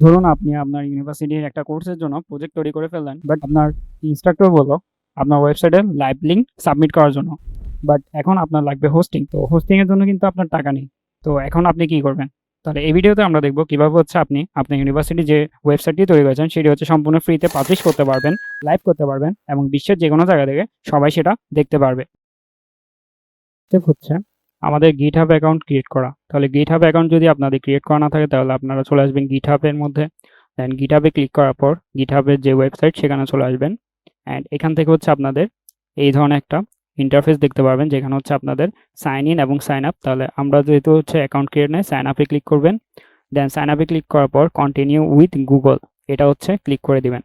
ধরুন আপনি আপনার ইউনিভার্সিটির একটা কোর্সের জন্য প্রজেক্ট তৈরি করে ফেললেন বাট আপনার ইনস্ট্রাক্টর বলল আপনার ওয়েবসাইটে লাইভ লিঙ্ক সাবমিট করার জন্য। বাট এখন আপনার লাগবে হোস্টিং তো হোস্টিং এর জন্য কিন্তু আপনার টাকা নেই। তো এখন আপনি কি করবেন? তাহলে এই ভিডিওতে আমরা দেখব কীভাবে হচ্ছে আপনি আপনার ইউনিভার্সিটি যে ওয়েবসাইটটি তৈরি করেছেন, সেটি হচ্ছে সম্পূর্ণ ফ্রিতে পাবলিশ করতে পারবেন লাইভ করতে পারবেন এবং বিশ্বের যে কোনো জায়গা থেকে সবাই সেটা দেখতে পারবে। হচ্ছে আমাদের গিট হাব অ্যাকাউন্ট ক্রিয়েট করা। তাহলে গিট হাব অ্যাকাউন্ট যদি আপনাদের ক্রিয়েট করা না থাকে, তাহলে আপনারা চলে আসবেন গিট হাবের মধ্যে। দেন গিট হাবে ক্লিক করার পর গিট হাবের যে ওয়েবসাইট সেখানে চলে আসবেন। অ্যান্ড এখান থেকে হচ্ছে আপনাদের এই ধরনের একটা ইন্টারফেস দেখতে পারবেন যেখানে হচ্ছে আপনাদের সাইন ইন এবং সাইন আপ তাহলে আমরা যেহেতু হচ্ছে অ্যাকাউন্ট ক্রিয়েট নেই সাইন আপে ক্লিক করবেন। দেন সাইন আপে ক্লিক করার পর কন্টিনিউ উইথ গুগল এটা হচ্ছে ক্লিক করে দিবেন।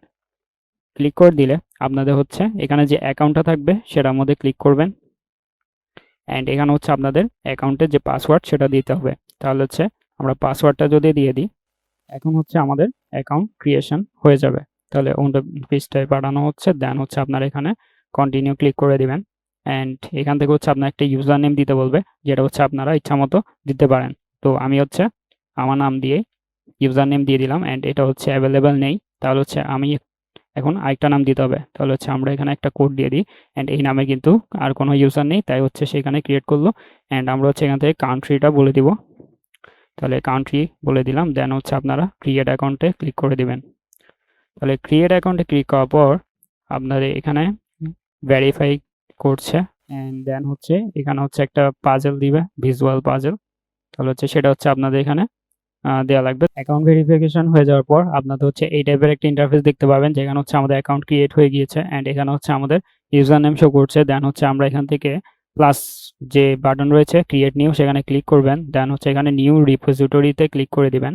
ক্লিক করে দিলে আপনাদের হচ্ছে এখানে যে অ্যাকাউন্টটা থাকবে, সেটার মধ্যে ক্লিক করবেন। অ্যান্ড এখানে হচ্ছে আপনাদের অ্যাকাউন্টের যে পাসওয়ার্ড সেটা দিতে হবে। তাহলে হচ্ছে আমরা পাসওয়ার্ডটা যদি দিয়ে দিই, এখন হচ্ছে আমাদের অ্যাকাউন্ট ক্রিয়েশন হয়ে যাবে। তাহলে অন্য পেজটায় পাঠানো হচ্ছে দেন হচ্ছে আপনার এখানে কন্টিনিউ ক্লিক করে দিবেন। অ্যান্ড এখান থেকে হচ্ছে আপনার একটা ইউজার নেম দিতে বলবে, যেটা হচ্ছে আপনারা ইচ্ছা মতো দিতে পারেন। তো আমি হচ্ছে আমার নাম দিয়ে ইউজার নেম দিয়ে দিলাম অ্যান্ড এটা হচ্ছে অ্যাভেলেবেল নেই। তাহলে হচ্ছে আমি এখন আরেকটা নাম দিতে হবে। তাহলে হচ্ছে আমরা এখানে একটা কোড দিয়ে দিই অ্যান্ড এই নামে কিন্তু আর কোনো ইউজার নেই, তাই হচ্ছে সেখানে ক্রিয়েট করল অ্যান্ড আমরা হচ্ছে এখান থেকে কান্ট্রিটা বলে দিব। তাহলে কান্ট্রি বলে দিলাম দেন হচ্ছে আপনারা ক্রিয়েট অ্যাকাউন্টে ক্লিক করে দিবেন। তাহলে ক্রিয়েট অ্যাকাউন্টে ক্লিক করার পর আপনাদের এখানে ভেরিফাই করছে অ্যান্ড দেন হচ্ছে এখানে হচ্ছে একটা পাজেল দিবে ভিজুয়াল পাজেল তাহলে হচ্ছে সেটা হচ্ছে আপনাদের এখানে দেওয়া লাগবে। অ্যাকাউন্ট ভেরিফিকেশন হয়ে যাওয়ার পর আপনাদের হচ্ছে এই টাইপের একটা ইন্টারফেস দেখতে পাবেন, যেখানে হচ্ছে আমাদের অ্যাকাউন্ট ক্রিয়েট হয়ে গিয়েছে অ্যান্ড এখানে হচ্ছে আমাদের ইউজার নেম শো করছে। দেন হচ্ছে আমরা এখান থেকে প্লাস যে বাটন রয়েছে ক্রিয়েট নিউ সেখানে ক্লিক করবেন। দেন হচ্ছে এখানে নিউ রিপোজিটরিতে ক্লিক করে দিবেন।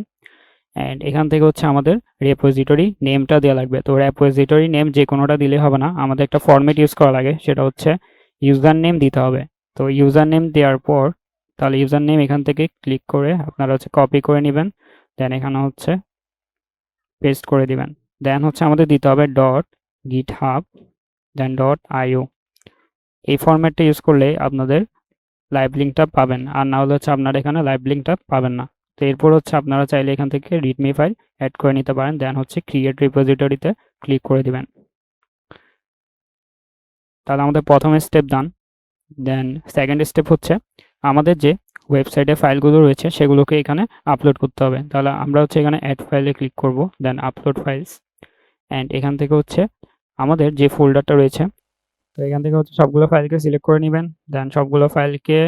অ্যান্ড এখান থেকে হচ্ছে আমাদের রেপোজিটরি নেমটা দেওয়া লাগবে। তো রেপোজিটরি নেম যে কোনোটা দিলে হবে না, আমাদের একটা ফরম্যাট ইউজ করা লাগে, সেটা হচ্ছে ইউজার নেম দিতে হবে। তো ইউজার নেম দেওয়ার পর তাহলে ইউজার নেম এখান থেকে ক্লিক করে আপনারা হচ্ছে কপি করে নেবেন। দেন এখানে হচ্ছে পেস্ট করে দিবেন। দেন হচ্ছে আমাদের দিতে হবে ডট গিট হাব দেন ডট আইও এই ফরম্যাটটা ইউজ করলে আপনাদের লাইভ লিঙ্কটা পাবেন। আর না হলে হচ্ছে আপনারা এখানে লাইভ লিঙ্কটা পাবেন না। তো এরপর হচ্ছে আপনারা চাইলে এখান থেকে রিডমি ফাইল অ্যাড করে নিতে পারেন। দেন হচ্ছে ক্রিয়েট রিপোজিটরিতে ক্লিক করে দিবেন। তাহলে আমাদের প্রথম step done then second step হচ্ছে আমাদের যে ওয়েবসাইটে ফাইলগুলো রয়েছে, সেগুলোকে এখানে আপলোড করতে হবে। তাহলে আমরা হচ্ছে এখানে অ্যাড ফাইলে ক্লিক করব দেন আপলোড ফাইলস অ্যান্ড এখান থেকে হচ্ছে আমাদের যে ফোল্ডারটা রয়েছে, তো এখান থেকে হচ্ছে সবগুলো ফাইলকে সিলেক্ট করে নেবেন। দেন সবগুলো ফাইলকে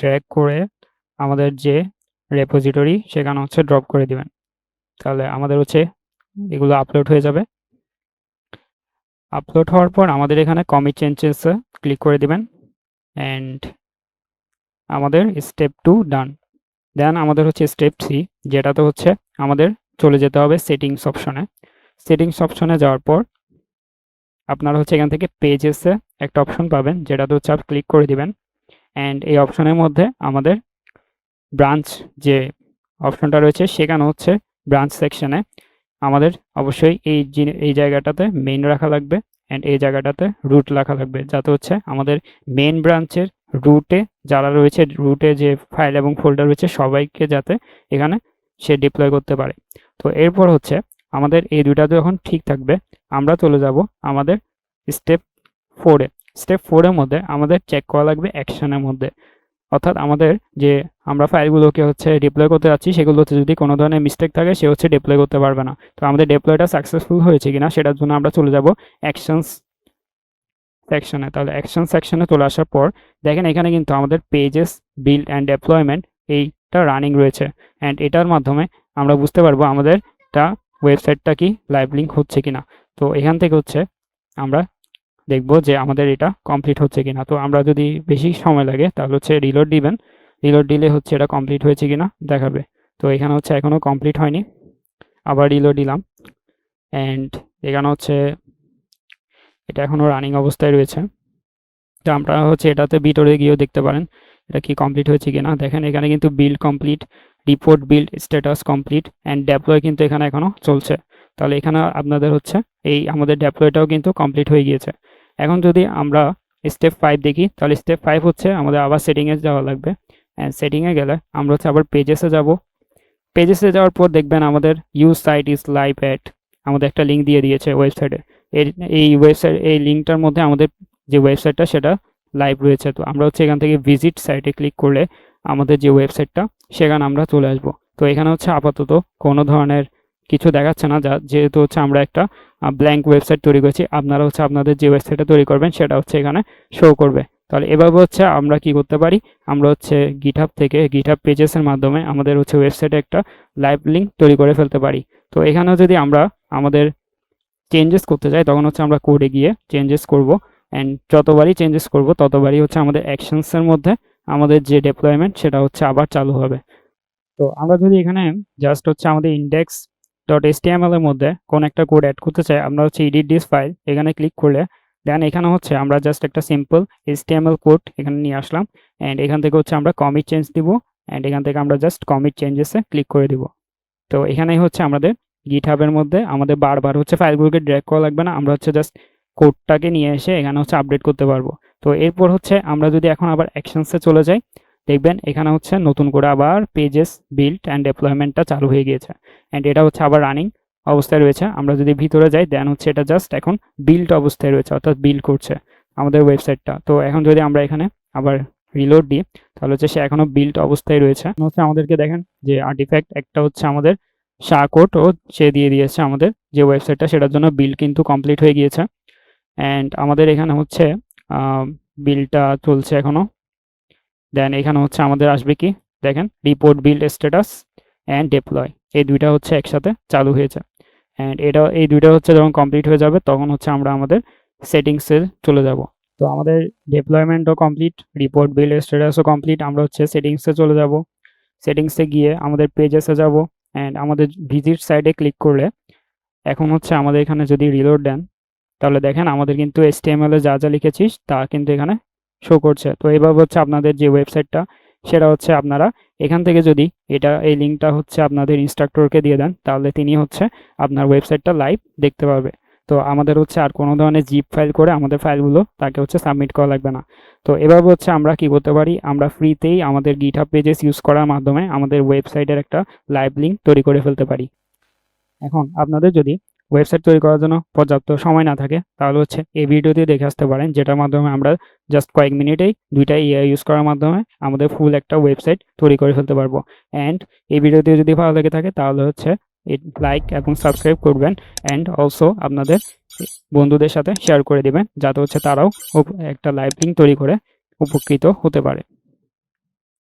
ড্র্যাগ করে আমাদের যে রেপোজিটরি সেখানে হচ্ছে ড্রপ করে দিবেন। তাহলে আমাদের হচ্ছে এগুলো আপলোড হয়ে যাবে। আপলোড হওয়ার পর আমাদের এখানে কমিট চেঞ্জেসে ক্লিক করে দিবেন অ্যান্ড আমাদের স্টেপ টু ডান দেন আমাদের হচ্ছে স্টেপ থ্রি যেটাতে হচ্ছে আমাদের চলে যেতে হবে সেটিংস অপশনে সেটিংস অপশনে যাওয়ার পর আপনারা হচ্ছে এখান থেকে পেজেসে একটা অপশন পাবেন, যেটাতে হচ্ছে আপনি ক্লিক করে দিবেন। অ্যান্ড এই অপশনের মধ্যে আমাদের ব্রাঞ্চ যে অপশনটা রয়েছে, সেখানে হচ্ছে ব্রাঞ্চ সেকশনে আমাদের অবশ্যই এই এই জায়গাটাতে মেন রাখা লাগবে। অ্যান্ড এই জায়গাটাতে রুট রাখা লাগবে, যাতে হচ্ছে আমাদের মেন ব্রাঞ্চের রুটে যারা রয়েছে রুটে যে ফাইল এবং ফোল্ডার রয়েছে সবাইকে যাতে এখানে সে ডিপ্লয় করতে পারে। তো এরপর হচ্ছে আমাদের এই দুইটা যখন ঠিক থাকবে। আমরা চলে যাব আমাদের স্টেপ ফোরে স্টেপ ফোরের মধ্যে আমাদের চেক করা লাগবে অ্যাকশনের মধ্যে। অর্থাৎ আমাদের যে আমরা ফাইলগুলোকে হচ্ছে ডিপ্লয় করতে যাচ্ছি, সেগুলোতে যদি কোনো ধরনের মিস্টেক থাকে, সে হচ্ছে ডিপ্লয় করতে পারবে না। তো আমাদের ডিপ্লয়টা সাকসেসফুল হয়েছে কিনা, সেটার জন্য আমরা চলে যাব অ্যাকশনস সেকশনে তাহলে অ্যাকশন সেকশনে চলে আসার পর, দেখেন এখানে কিন্তু আমাদের পেজেস বিল্ড অ্যান্ড ডেপ্লয়মেন্ট এইটা রানিং রয়েছে। অ্যান্ড এটার মাধ্যমে আমরা বুঝতে পারব আমাদের টা ওয়েবসাইটটা কি লাইভ লিঙ্ক হচ্ছে কিনা। তো এখান থেকে হচ্ছে আমরা দেখব যে আমাদের এটা কমপ্লিট হচ্ছে কিনা। তো আমরা যদি বেশি সময় লাগে, তাহলে হচ্ছে রিলোড দিবেন। রিলোড দিলে হচ্ছে এটা কমপ্লিট হয়েছে কিনা দেখাবে। তো এখানে হচ্ছে এখনও কমপ্লিট হয়নি। আবার রিলোড দিলাম। অ্যান্ড এখানে হচ্ছে এটা এখনও রানিং অবস্থায় রয়েছে। তো আমরা হচ্ছে এটাতে ভিতরে গিয়েও দেখতে পারেন, এটা কি কমপ্লিট হয়েছে কিনা। দেখেন, এখানে কিন্তু build complete report build status complete and deploy কিন্তু এখানে এখনও চলছে। তাহলে এখানে আপনাদের হচ্ছে এই আমাদের ডেপ্লয়টাও কিন্তু কমপ্লিট হয়ে গিয়েছে। এখন যদি আমরা স্টেপ ফাইভ দেখি, তাহলে স্টেপ ফাইভ হচ্ছে আমাদের আবার সেটিংয়ে যাওয়া লাগবে। অ্যান্ড সেটিংয়ে গেলে আমরা হচ্ছে আবার পেজেসে যাব। পেজেসে যাওয়ার পর দেখবেন আমাদের use site is live at আমাদের একটা লিঙ্ক দিয়ে দিয়েছে ওয়েবসাইটে এর এই ওয়েবসাইট এই লিঙ্কটার মধ্যে আমাদের যে ওয়েবসাইটটা সেটা লাইভ রয়েছে। তো আমরা হচ্ছে এখান থেকে ভিজিট সাইটে ক্লিক করলে আমাদের যে ওয়েবসাইটটা সেখানে আমরা চলে আসব। তো এখানে হচ্ছে আপাতত কোনো ধরনের কিছু দেখাচ্ছে না। যা, যেহেতু হচ্ছে আমরা একটা ব্ল্যাঙ্ক ওয়েবসাইট তৈরি করেছি, আপনারা হচ্ছে আপনাদের যে ওয়েবসাইটটা তৈরি করবেন, সেটা হচ্ছে এখানে শো করবে। তাহলে এভাবে হচ্ছে আমরা কি করতে পারি? আমরা হচ্ছে গিটহাব থেকে গিটহাব পেজেসের মাধ্যমে আমাদের হচ্ছে ওয়েবসাইটে একটা লাইভ লিঙ্ক তৈরি করে ফেলতে পারি। তো এখানেও যদি আমরা আমাদের চেঞ্জেস করতে চাই, তখন হচ্ছে আমরা কোডে গিয়ে চেঞ্জেস করব। অ্যান্ড যতবারই চেঞ্জেস করব, ততবারই হচ্ছে আমাদের অ্যাকশনসের মধ্যে আমাদের যে ডেপ্লয়মেন্ট সেটা হচ্ছে আবার চালু হবে। তো আমরা যদি এখানে জাস্ট হচ্ছে আমাদের ইন্ডেক্স ডট এসটিএমএল এর মধ্যে কোন একটা কোড অ্যাড করতে চাই, আমরা হচ্ছে ইডিট ডিস ফাইল এখানে ক্লিক করলে দেন এখানে হচ্ছে আমরা জাস্ট একটা সিম্পল এসটিএমএল কোড এখানে নিয়ে আসলাম। অ্যান্ড এখান থেকে হচ্ছে আমরা কমিট চেঞ্জ দিব। অ্যান্ড এখান থেকে আমরা জাস্ট কমিট চেঞ্জেসে ক্লিক করে দিব। তো এখানেই হচ্ছে আমাদের গিটহাবের মধ্যে আমাদের বারবার হচ্ছে ফাইলগুলোকে ড্র্যাগ করা লাগবে না। আমরা হচ্ছে জাস্ট কোডটাকে নিয়ে এসে এখানে হচ্ছে আপডেট করতে পারব। তো এরপর হচ্ছে আমরা যদি এখন আবার অ্যাকশনসে চলে যাই, দেখবেন এখানে হচ্ছে নতুন করে আবার পেজেস বিল্ড অ্যান্ড ডেপ্লয়মেন্টটা চালু হয়ে গিয়েছে। অ্যান্ড এটা হচ্ছে আবার রানিং অবস্থায় রয়েছে। আমরা যদি ভিতরে যাই দেন হচ্ছে এটা জাস্ট এখন বিল্ড অবস্থায় রয়েছে, অর্থাৎ বিল্ড করছে আমাদের ওয়েবসাইটটা তো এখন যদি আমরা এখানে আবার রিলোড দিই, তাহলে হচ্ছে সে এখনও বিল্ড অবস্থায় রয়েছে। হচ্ছে আমাদেরকে দেখেন যে আর্টিফ্যাক্ট একটা হচ্ছে আমাদের শাহ কোড ও সে দিয়ে দিয়েছে আমাদের যে ওয়েবসাইটটা, সেটার জন্য বিল কিন্তু কমপ্লিট হয়ে গিয়েছে। অ্যান্ড আমাদের এখানে হচ্ছে বিলটা চলছে এখনও। দেন এখানে হচ্ছে আমাদের আসবে কি? দেখেন report build status and deploy এই দুইটা হচ্ছে একসাথে চালু হয়েছে। অ্যান্ড এটা, এই দুইটা হচ্ছে যখন কমপ্লিট হয়ে যাবে, তখন হচ্ছে আমরা আমাদের সেটিংসে চলে যাব। তো আমাদের ডেপ্লয়মেন্টও কমপ্লিট রিপোর্ট বিল্ড স্ট্যাটাসও কমপ্লিট, আমরা হচ্ছে সেটিংসে চলে যাব। সেটিংসে গিয়ে আমাদের পেজেসে যাব। অ্যান্ড আমাদের ভিজিট সাইডে ক্লিক করলে, এখন হচ্ছে আমাদের এখানে যদি রিলোড দেন, তাহলে দেখেন আমাদের কিন্তু এসটিএমএল এ যা যা লিখেছিস, তা কিন্তু এখানে শো করছে। তো এভাবে হচ্ছে আপনাদের যে ওয়েবসাইটটা সেটা হচ্ছে আপনারা এখান থেকে যদি এটা, এই লিঙ্কটা হচ্ছে আপনাদের ইনস্ট্রাক্টরকে দিয়ে দেন, তাহলে তিনি হচ্ছে আপনার ওয়েবসাইটটা লাইভ দেখতে পাবে তো আমাদের হচ্ছে আর কোনো ধরনের জিপ ফাইল করে আমাদের ফাইলগুলো তাকে হচ্ছে সাবমিট করা লাগবে না। তো এভাবে হচ্ছে আমরা কি করতে পারি? আমরা ফ্রিতেই আমাদের গিট গিটহাব পেজেস ইউজ করার মাধ্যমে আমাদের ওয়েবসাইটের একটা লাইভ লিঙ্ক তৈরি করে ফেলতে পারি। এখন আপনাদের যদি ওয়েবসাইট তৈরি করার জন্য পর্যাপ্ত সময় না থাকে, তাহলে হচ্ছে এই ভিডিওটি দেখে আসতে পারেন, যেটার মাধ্যমে আমরা জাস্ট কয়েক মিনিটেই দুইটা এআই ইউজ করার মাধ্যমে আমাদের ফুল একটা ওয়েবসাইট তৈরি করে ফেলতে পারব। অ্যান্ড এই ভিডিওটি যদি ভালো লেগে থাকে, তাহলে হচ্ছে লাইক এবং সাবস্ক্রাইব করবেন অ্যান্ড অলসো আপনাদের বন্ধুদের সাথে শেয়ার করে দিবেন, যাতে হচ্ছে তারাও একটা লাইভ লিঙ্ক তৈরি করে উপকৃত হতে পারে।